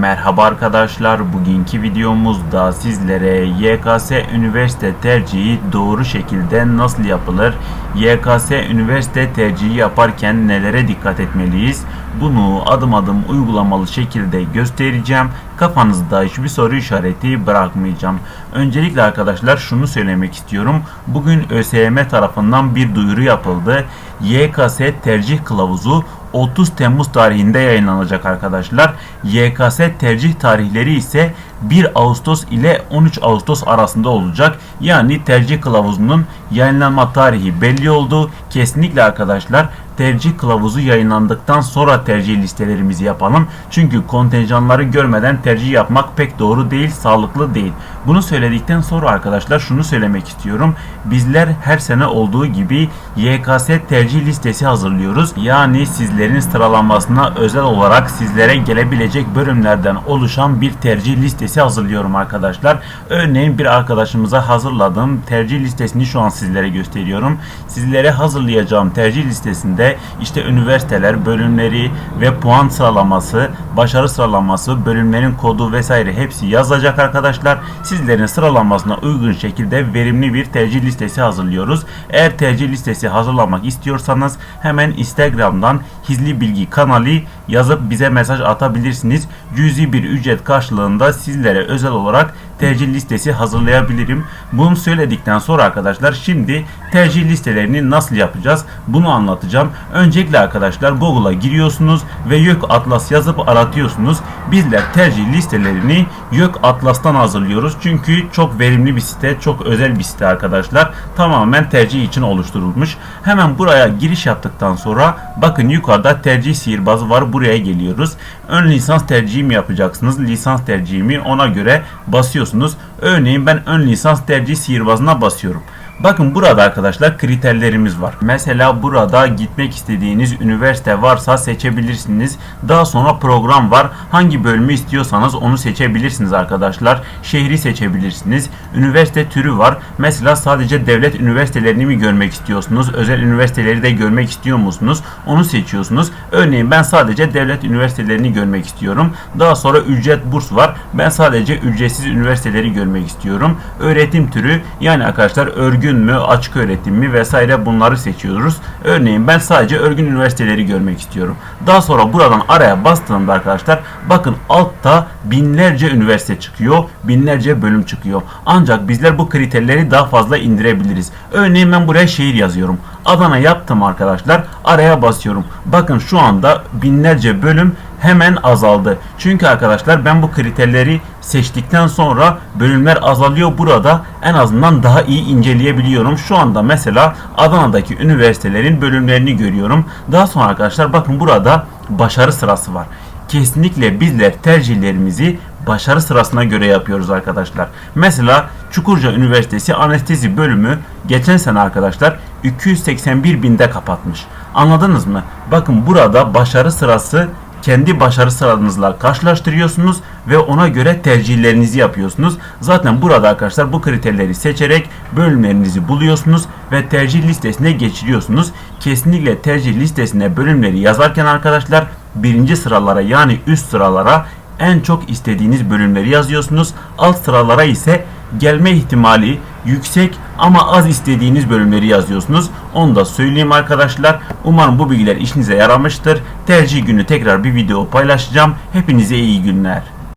Merhaba arkadaşlar, bugünkü videomuzda sizlere YKS üniversite tercihi doğru şekilde nasıl yapılır, YKS üniversite tercihi yaparken nelere dikkat etmeliyiz, bunu adım adım uygulamalı şekilde göstereceğim. Kafanızda hiçbir soru işareti bırakmayacağım. Öncelikle arkadaşlar şunu söylemek istiyorum. Bugün ÖSYM tarafından bir duyuru yapıldı. YKS tercih kılavuzu 30 Temmuz tarihinde yayınlanacak arkadaşlar. YKS tercih tarihleri ise 1 Ağustos ile 13 Ağustos arasında olacak. Yani tercih kılavuzunun yayınlanma tarihi belli oldu. Kesinlikle arkadaşlar tercih kılavuzu yayınlandıktan sonra tercih listelerimizi yapalım. Çünkü kontenjanları görmeden tercih yapmak pek doğru değil, sağlıklı değil. Bunu söyledikten sonra arkadaşlar şunu söylemek istiyorum. Bizler her sene olduğu gibi YKS tercih listesi hazırlıyoruz. Yani sizlerin sıralanmasına özel olarak sizlere gelebilecek bölümlerden oluşan bir tercih listesi hazırlıyorum arkadaşlar. Örneğin bir arkadaşımıza hazırladığım tercih listesini şu an sizlere gösteriyorum. Sizlere hazırlayacağım tercih listesinde işte üniversiteler, bölümleri ve puan sıralaması, başarı sıralaması, bölümlerin kodu vesaire hepsi yazacak arkadaşlar. Sizlerin sıralanmasına uygun şekilde verimli bir tercih listesi hazırlıyoruz. Eğer tercih listesi hazırlamak istiyorsanız hemen Instagram'dan Hizli Bilgi kanalı yazıp bize mesaj atabilirsiniz. Cüzi bir ücret karşılığında sizlere özel olarak tercih listesi hazırlayabilirim. Bunu söyledikten sonra arkadaşlar şimdi tercih listelerini nasıl yapacağız bunu anlatacağım. Öncelikle arkadaşlar Google'a giriyorsunuz ve YÖK Atlas yazıp aratıyorsunuz. Bizler tercih listelerini YÖK Atlas'tan hazırlıyoruz. Çünkü çok verimli bir site, çok özel bir site arkadaşlar. Tamamen tercih için oluşturulmuş. Hemen buraya giriş yaptıktan sonra bakın yukarıda tercih sihirbazı var. Buraya geliyoruz. Ön lisans tercihi mi yapacaksınız? Lisans tercihi mi? Ona göre basıyorsunuz. Örneğin ben ön lisans tercih sihirbazına basıyorum. Bakın burada arkadaşlar kriterlerimiz var. Mesela burada gitmek istediğiniz üniversite varsa seçebilirsiniz. Daha sonra program var. Hangi bölümü istiyorsanız onu seçebilirsiniz arkadaşlar. Şehri seçebilirsiniz. Üniversite türü var. Mesela sadece devlet üniversitelerini mi görmek istiyorsunuz? Özel üniversiteleri de görmek istiyor musunuz? Onu seçiyorsunuz. Örneğin ben sadece devlet üniversitelerini görmek istiyorum. Daha sonra ücret burs var. Ben sadece ücretsiz üniversiteleri görmek istiyorum. Öğretim türü yani arkadaşlar örgün mü, açık öğretim mi vesaire bunları seçiyoruz. Örneğin ben sadece örgün üniversiteleri görmek istiyorum. Daha sonra buradan araya bastığımda arkadaşlar bakın altta binlerce üniversite çıkıyor, binlerce bölüm çıkıyor. Ancak bizler bu kriterleri daha fazla indirebiliriz. Örneğin ben buraya şehir yazıyorum. Adana yaptım arkadaşlar. Araya basıyorum. Bakın şu anda binlerce bölüm hemen azaldı. Çünkü arkadaşlar ben bu kriterleri seçtikten sonra bölümler azalıyor. Burada en azından daha iyi inceleyebiliyorum. Şu anda mesela Adana'daki üniversitelerin bölümlerini görüyorum. Daha sonra arkadaşlar bakın burada başarı sırası var. Kesinlikle bizler tercihlerimizi başarı sırasına göre yapıyoruz arkadaşlar. Mesela Çukurca Üniversitesi Anestezi bölümü geçen sene arkadaşlar 281 binde kapatmış. Anladınız mı? Bakın burada başarı sırası kendi başarı sıranızla karşılaştırıyorsunuz ve ona göre tercihlerinizi yapıyorsunuz. Zaten burada arkadaşlar bu kriterleri seçerek bölümlerinizi buluyorsunuz ve tercih listesine geçiriyorsunuz. Kesinlikle tercih listesine bölümleri yazarken arkadaşlar birinci sıralara yani üst sıralara en çok istediğiniz bölümleri yazıyorsunuz. Alt sıralara ise gelme ihtimali yüksek ama az istediğiniz bölümleri yazıyorsunuz. Onu da söyleyeyim arkadaşlar. Umarım bu bilgiler işinize yaramıştır. Tercih günü tekrar bir video paylaşacağım. Hepinize iyi günler.